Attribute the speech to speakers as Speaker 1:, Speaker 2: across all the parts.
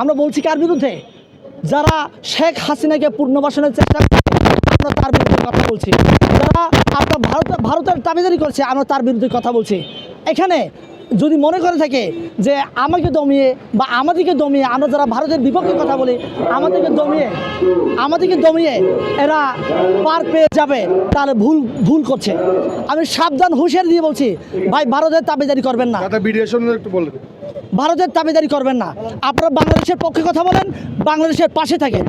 Speaker 1: আমরা বলছি কার বিরুদ্ধে? যারা শেখ হাসিনাকে পুনর্বাসনের চেষ্টা করছে, আমরা তার বিরুদ্ধে কথা বলছি। যারা আপনার ভারত ভারতের দাবিদারি করছে, আমরা তার বিরুদ্ধে কথা বলছি। এখানে যদি মনে করে থাকে যে আমাকে দমিয়ে বা আমাদেরকে দমিয়ে আমরা যারা ভারতের বিপক্ষে কথা বলি, আমাদেরকে দমিয়ে আমাদেরকে দমিয়ে এরা পার পেয়ে যাবে, তাহলে ভুল ভুল করছে। আমি সাবধান হুঁশিয়ারি দিয়ে বলছি, ভাই, ভারতের দাবিদারি করবেন না। ভারতের দাবিদারি করবেন না। আপনারা বাংলাদেশের পক্ষে কথা বলেন, বাংলাদেশের পাশে থাকেন।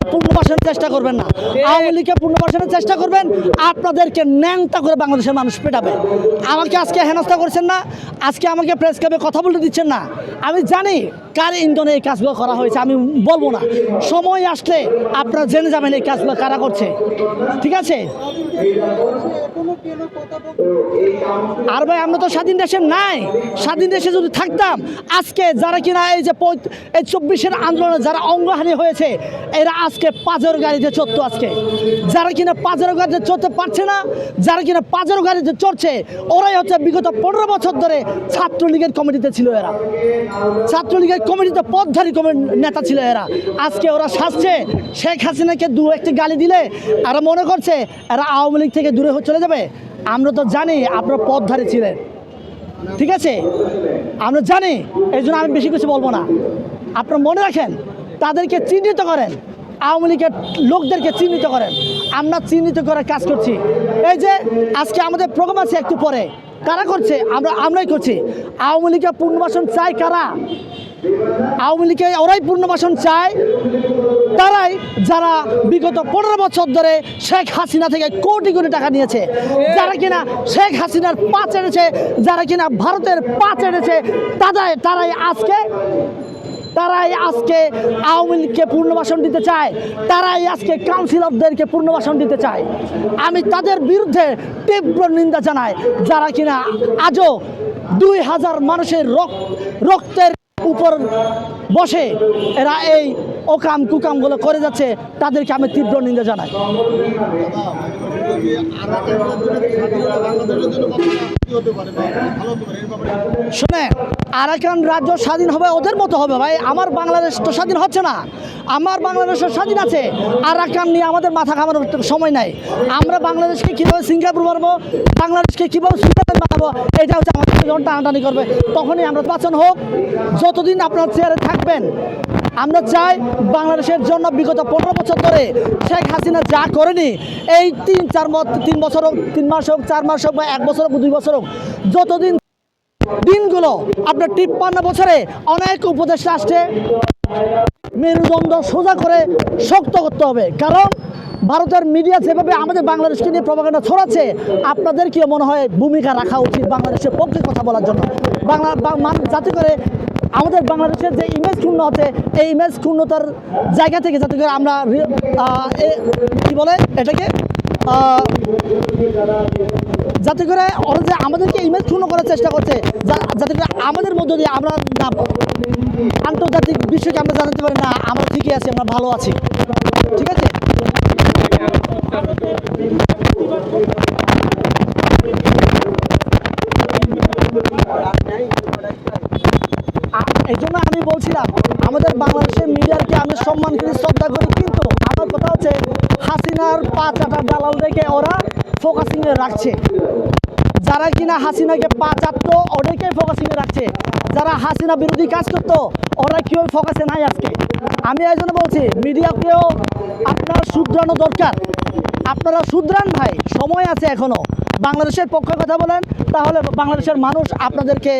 Speaker 1: পুনর্বাসনের চেষ্টা করবেন না। আওয়ামী লীগকে পুনর্বাসনের চেষ্টা করবেন, আপনাদেরকে ন্যাংটা করে বাংলাদেশের মানুষ পেটাবে। আমাকে আজকে হেনস্থা করছেন না, আজকে আমাকে প্রেস ক্লাবে কথা বলতে দিচ্ছেন না। আমি জানি কার ইন্ধনে এই কাজগুলো করা হয়েছে আমি বলব না। সময় আসলে আপনারা জেনে যাবেন এই কাজগুলো কারা করছে। ঠিক আছে? আর ভাই, আমরা তো স্বাধীন দেশে নাই। স্বাধীন দেশে যদি থাকতাম, আজকে যারা কিনা এই যে এই চব্বিশের আন্দোলনে যারা অঙ্গহানি হয়েছে, এরা আজকে পাঁচের গাড়িতে চড়তো আজকে। যারা কিনা পাঁচের গাড়িতে চড়তে পারছে না, যারা কিনা পাঁচের গাড়িতে চড়ছে, ওরাই হচ্ছে বিগত পনেরো বছর ধরে ছাত্রলীগের কমিটিতে ছিল এরা। ছাত্রলীগের কমিটিতে পদধারী কমিটি নেতা ছিল এরা। আজকে ওরা শাসছে শেখ হাসিনাকে দু একটি গালি দিলে এরা মনে করছে এরা আওয়ামী লীগ থেকে দূরে চলে যাবে। আমরা তো জানি আপনারা পদধারী ছিলেন। ঠিক আছে? আমরা জানি, এই জন্য আমি বেশি কিছু বলব না। আপনারা মনে রাখেন, তাদেরকে চিহ্নিত করেন। আওয়ামী লীগের লোকদেরকে চিহ্নিত করেন। আমরা চিহ্নিত করার কাজ করছি। এই যে আজকে আমাদের প্রোগ্রাম আছে একটু পরে। কারা করছে? আমরা, আমরাই করছি। আওয়ামী লীগের পুনর্বাসন চাই কারা? আওয়ামী লীগে ওরাই পুনর্বাসন চায়। তারাই যারা বিগত পনেরো বছর ধরে শেখ হাসিনা থেকে কোটি কোটি টাকা নিয়েছে, যারা কিনা শেখ হাসিনার পা চেড়েছে যারা কিনা ভারতের পা চেড়েছে তারাই তারাই আজকে তারাই আজকে আওয়ামী লীগকে পূর্ণবাসন দিতে চায়। তারাই আজকে কাউন্সিলরদেরকে পূর্ণবাসন দিতে চায়। আমি তাদের বিরুদ্ধে তীব্র নিন্দা জানাই, যারা কিনা আজও দুই হাজার মানুষের রক- রক্তের উপর বসে এরা এই অকাম কুকামগুলো করে যাচ্ছে, তাদেরকে আমি তীব্র নিন্দা জানাই। শুনে আরাকান রাজ্য স্বাধীন হবে ওদের মতো হবে ভাই, আমার বাংলাদেশ তো স্বাধীন হচ্ছে না। আমার বাংলাদেশের স্বাধীন আছে, আরাকান নিয়ে আমাদের মাথা ঘামানোর সময় নাই। আমরা বাংলাদেশকে কীভাবে সিঙ্গাপুর বানাবো বাংলাদেশকে কীভাবে সুইজারল্যান্ড বানাবো এটা হচ্ছে আমাদের যখন টানাটানি করবে, তখনই আমরা পাচন হোক, যতদিন আপনার চেয়ারে থাকবেন আমরা চাই বাংলাদেশের জন্য বিগত পনেরো বছর ধরে শেখ হাসিনা যা করেনি, এই তিন, চার তিন বছর হোক, তিন মাস হোক, চার মাস হোক বা এক বছর হোক দুই বছর হোক, যতদিন দিনগুলো আপনার তিপ্পান্ন বছরে অনেক উপদেষ্টা আসছে, মেরুদণ্ড সোজা করে শক্ত করতে হবে। কারণ ভারতের মিডিয়া যেভাবে আমাদের বাংলাদেশকে নিয়ে প্রভাকাণ্ডা ছড়াচ্ছে, আপনাদের কি মনে হয় ভূমিকা রাখা উচিত বাংলাদেশের পক্ষে কথা বলার জন্য? বাংলা যাতে করে আমাদের বাংলাদেশের যে ইমেজ ক্ষুণ্ণ আছে, এই ইমেজ ক্ষুণ্ণতার জায়গা থেকে যাতে করে আমরা কি বলে এটাকে যাতে করে ওরা যে আমাদেরকে ইমেজ ক্ষুণ্ণ করার চেষ্টা করছে যাতে করে আমাদের মধ্য দিয়ে আমরা না আন্তর্জাতিক বিশ্বকে আমরা জানাতে পারি, না, আমরা ঠিকই আছি, আমরা ভালো আছি। ঠিক আছে আ- এই জন্য আমি বলছিলাম, আমাদের বাংলাদেশের মিডিয়াকে আমি সম্মান করি, শ্রদ্ধা করি, কিন্তু আমার কথা হচ্ছে হাসিনার পা চাটার দালাল দেখে ওরা ফোকাসিংয়ে রাখছে। যারা কিনা হাসিনাকে পা চাটতো ওদেরকে ফোকাসিংয়ে রাখছে। যারা হাসিনা বিরোধী কাজ করতো, ওরা কেউ ফোকাসে নাই আজকে? আমি এই জন্য বলছি, মিডিয়াকেও আপনার শুধরানো দরকার। আপনারা শুধরান ভাই, সময় আছে এখনও। বাংলাদেশের পক্ষে কথা বলেন, তাহলে বাংলাদেশের মানুষ আপনাদেরকে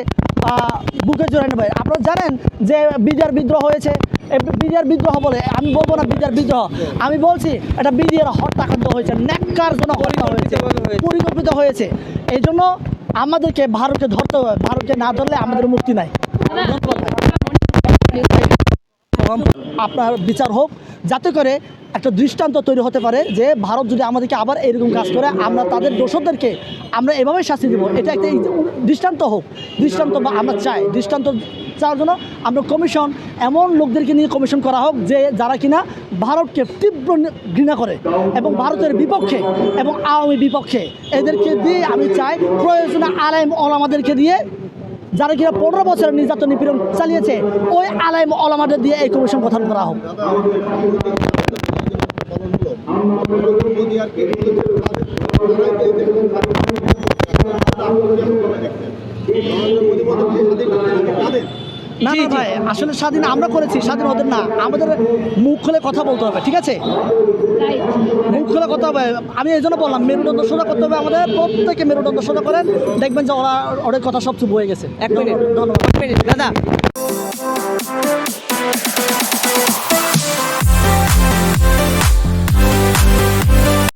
Speaker 1: বুকে জোরে নেবে। আপনারা জানেন যে বিডিআর বিদ্রোহ হয়েছে। বিডিআর বিদ্রোহ বলে আমি বলব না বিডিআর বিদ্রোহ। আমি বলছি এটা বিডিআর হত্যাকাণ্ড হয়েছে ন্যাক্কার জন্য হত্যা হয়েছে পরিকল্পিত হয়েছে। এই জন্য আমাদেরকে ভারতকে ধরতে হবে। ভারতকে না ধরলে আমাদের মুক্তি নাই। আপনার বিচার হোক। যাতে করে একটা দৃষ্টান্ত তৈরি হতে পারে যে ভারত যদি আমাদেরকে আবার এরকম কাজ করে, আমরা তাদের দোষদেরকে আমরা এভাবে শাস্তি দেবো। এটা একটা দৃষ্টান্ত হোক, দৃষ্টান্ত বা আমরা চাই। দৃষ্টান্ত চাওয়ার জন্য আমরা কমিশন, এমন লোকদেরকে নিয়ে কমিশন করা হোক যে যারা কিনা ভারতকে তীব্র ঘৃণা করে এবং ভারতের বিপক্ষে এবং আওয়ামী বিপক্ষে। এদেরকে দিয়ে আমি চাই প্রয়োজনে আলেম ওলামাদেরকে দিয়ে যারা কিনা পনেরো বছরের নির্যাতন নিপীড়ন চালিয়েছে, ওই আলাইম অলামাদের দিয়ে এই কমিশন গঠন করা হোক।
Speaker 2: কে মোদী
Speaker 1: না না ভাই আসলে স্বাধীন আমরা করেছি স্বাধীন ওদের না। আমাদের মুখ খুলে কথা বলতে হবে ঠিক আছে? মুখ খুলে কথা হবে। আমি এই জন্য বললাম মেরুদণ্ড সোজা করতে হবে আমাদের প্রত্যেকে মেরুদণ্ড সোজা করেন। দেখবেন যে ওরা ওদের কথা সব চুপ হয়ে গেছে।
Speaker 3: এক মিনিট
Speaker 1: ধন্যবাদ।
Speaker 3: দাদা।